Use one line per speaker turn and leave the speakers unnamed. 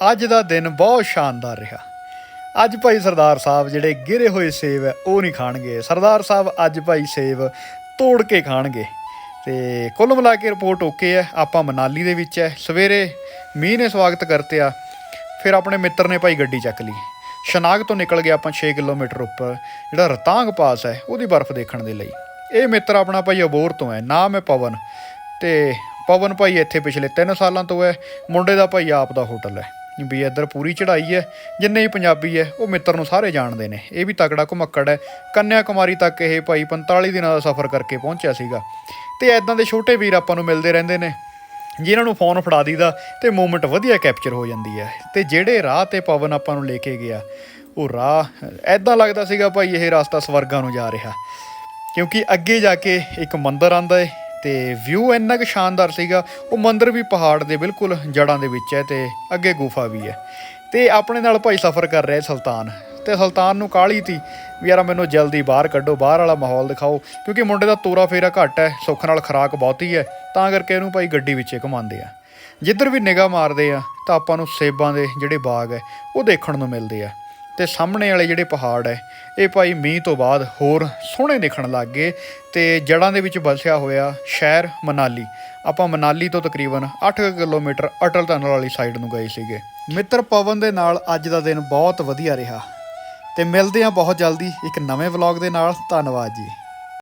ਅੱਜ ਦਾ ਦਿਨ ਬਹੁਤ ਸ਼ਾਨਦਾਰ ਰਿਹਾ। ਅੱਜ ਭਾਈ ਸਰਦਾਰ ਸਾਹਿਬ ਜਿਹੜੇ ਗਿਰੇ ਹੋਏ ਸੇਬ ਹੈ, ਉਹ ਨਹੀਂ ਖਾਣਗੇ। ਸਰਦਾਰ ਸਾਹਿਬ ਅੱਜ ਭਾਈ ਸੇਬ ਤੋੜ ਕੇ ਖਾਣਗੇ। ਤੇ ਕੁੱਲ ਮਿਲਾ ਕੇ ਰਿਪੋਰਟ ਓਕੇ ਹੈ, ਆਪਾਂ ਮਨਾਲੀ ਦੇ ਵਿੱਚ ਹੈ। ਸਵੇਰੇ ਮੀਂਹ ਨੇ ਸਵਾਗਤ ਕਰਤੇ ਆ ਫਿਰ ਆਪਣੇ ਮਿੱਤਰ ਨੇ ਭਾਈ ਗੱਡੀ ਚੱਕ ਲਈ। ਸ਼ਨਾਗ ਤੋਂ ਨਿਕਲ ਗਏ ਆਪਾਂ 6 ਕਿਲੋਮੀਟਰ ਉੱਪਰ, ਜਿਹੜਾ ਰਤਾਂਗ ਪਾਸ ਹੈ, ਉਹਦੀ ਬਰਫ਼ ਦੇਖਣ ਦੇ ਲਈ। ਇਹ ਮਿੱਤਰ ਆਪਣਾ ਭਾਈ ਅਬੋਰ ਤੋਂ ਹੈ, ਨਾਮ ਹੈ ਪਵਨ। ਤੇ ਪਵਨ ਭਾਈ ਇੱਥੇ ਪਿਛਲੇ 3 ਸਾਲਾਂ ਤੋਂ ਹੈ, ਮੁੰਡੇ ਦਾ ਭਾਈ ਆਪ ਦਾ ਹੋਟਲ ਹੈ। ਵੀ ਇੱਧਰ ਪੂਰੀ ਚੜ੍ਹਾਈ ਹੈ, ਜਿੰਨੇ ਹੀ ਪੰਜਾਬੀ ਹੈ, ਉਹ ਮਿੱਤਰ ਨੂੰ ਸਾਰੇ ਜਾਣਦੇ ਨੇ। ਇਹ ਵੀ ਤਕੜਾ ਘੁਮੱਕੜ ਹੈ। ਕੰਨਿਆ ਕੁਮਾਰੀ ਤੱਕ ਇਹ ਭਾਈ 45 ਦਿਨਾਂ ਦਾ ਸਫ਼ਰ ਕਰਕੇ ਪਹੁੰਚਿਆ ਸੀਗਾ। ਤੇ ਐਦਾਂ ਦੇ ਛੋਟੇ ਵੀਰ ਆਪਾਂ ਨੂੰ ਮਿਲਦੇ ਰਹਿੰਦੇ ਨੇ, ਜਿਨ੍ਹਾਂ ਨੂੰ ਫੋਨ ਫੜਾ ਦੀਦਾ ਤੇ ਮੂਮੈਂਟ ਵਧੀਆ ਕੈਪਚਰ ਹੋ ਜਾਂਦੀ ਹੈ। ਤੇ ਜਿਹੜੇ ਰਾਹ ਤੇ ਪਵਨ ਆਪਾਂ ਨੂੰ ਲੈ ਕੇ ਗਿਆ, ਉਹ ਰਾਹ ਐਦਾਂ ਲੱਗਦਾ ਸੀਗਾ ਭਾਈ ਇਹ ਰਸਤਾ ਸਵਰਗਾਂ ਨੂੰ ਜਾ ਰਿਹਾ। ਕਿਉਂਕਿ ਅੱਗੇ ਜਾ ਕੇ ਇੱਕ ਮੰਦਿਰ ਆਂਦਾ ਏ ਤੇ ਵਿਊ ਇੰਨਾ ਕੁ ਸ਼ਾਨਦਾਰ ਸੀਗਾ, ਉਹ ਮੰਦਿਰ ਵੀ ਪਹਾੜ ਦੇ ਬਿਲਕੁਲ ਜੜਾਂ ਦੇ ਵਿੱਚ ਹੈ ਤੇ ਅੱਗੇ ਗੁਫਾ ਵੀ ਹੈ। ਤੇ ਆਪਣੇ ਨਾਲ ਭਾਈ ਸਫ਼ਰ ਕਰ ਰਿਹਾ ਸੁਲਤਾਨ। ਤੇ ਸੁਲਤਾਨ ਨੂੰ ਕਾਹਲੀ ਤੀ ਵੀ ਯਾਰ ਮੈਨੂੰ ਜਲਦੀ ਬਾਹਰ ਕੱਢੋ, ਬਾਹਰ ਵਾਲਾ ਮਾਹੌਲ ਦਿਖਾਓ, ਕਿਉਂਕਿ ਮੁੰਡੇ ਦਾ ਤੋਰਾ ਫੇਰਾ ਘੱਟ ਹੈ, ਸੁੱਖ ਨਾਲ ਖਰਾਕ ਬਹੁਤੀ ਹੈ, ਤਾਂ ਕਰਕੇ ਇਹਨੂੰ ਭਾਈ ਗੱਡੀ ਵਿੱਚੇ ਘੁਮਾਉਂਦੇ ਆ। ਜਿੱਧਰ ਵੀ ਨਿਗਾਹ ਮਾਰਦੇ ਆ, ਤਾਂ ਆਪਾਂ ਨੂੰ ਸੇਬਾਂ ਦੇ ਜਿਹੜੇ ਬਾਗ ਹੈ, ਉਹ ਦੇਖਣ ਨੂੰ ਮਿਲਦੇ ਆ। ਤੇ ਸਾਹਮਣੇ ਵਾਲੇ ਜਿਹੜੇ ਪਹਾੜ ਹੈ ਇਹ ਭਾਈ ਮੀਂਹ ਤੋਂ ਬਾਅਦ ਹੋਰ ਸੋਹਣੇ ਦਿਖਣ ਲੱਗ ਗਏ ਤੇ ਜੜਾਂ ਦੇ ਵਿੱਚ ਵਸਿਆ ਹੋਇਆ ਸ਼ਹਿਰ ਮਨਾਲੀ। ਆਪਾਂ ਮਨਾਲੀ ਤੋਂ ਤਕਰੀਬਨ 8 ਕਿਲੋਮੀਟਰ ਅਟਲ ਟਨਲ ਵਾਲੀ ਸਾਈਡ ਨੂੰ ਗਏ ਸੀਗੇ। ਮਿੱਤਰ ਪਵਨ ਦੇ ਨਾਲ ਅੱਜ ਦਾ ਦਿਨ ਬਹੁਤ ਵਧੀਆ ਰਿਹਾ। ਤੇ ਮਿਲਦੇ ਹਾਂ ਬਹੁਤ ਜਲਦੀ ਇੱਕ ਨਵੇਂ ਵਲੌਗ ਦੇ ਨਾਲ। ਧੰਨਵਾਦ ਜੀ।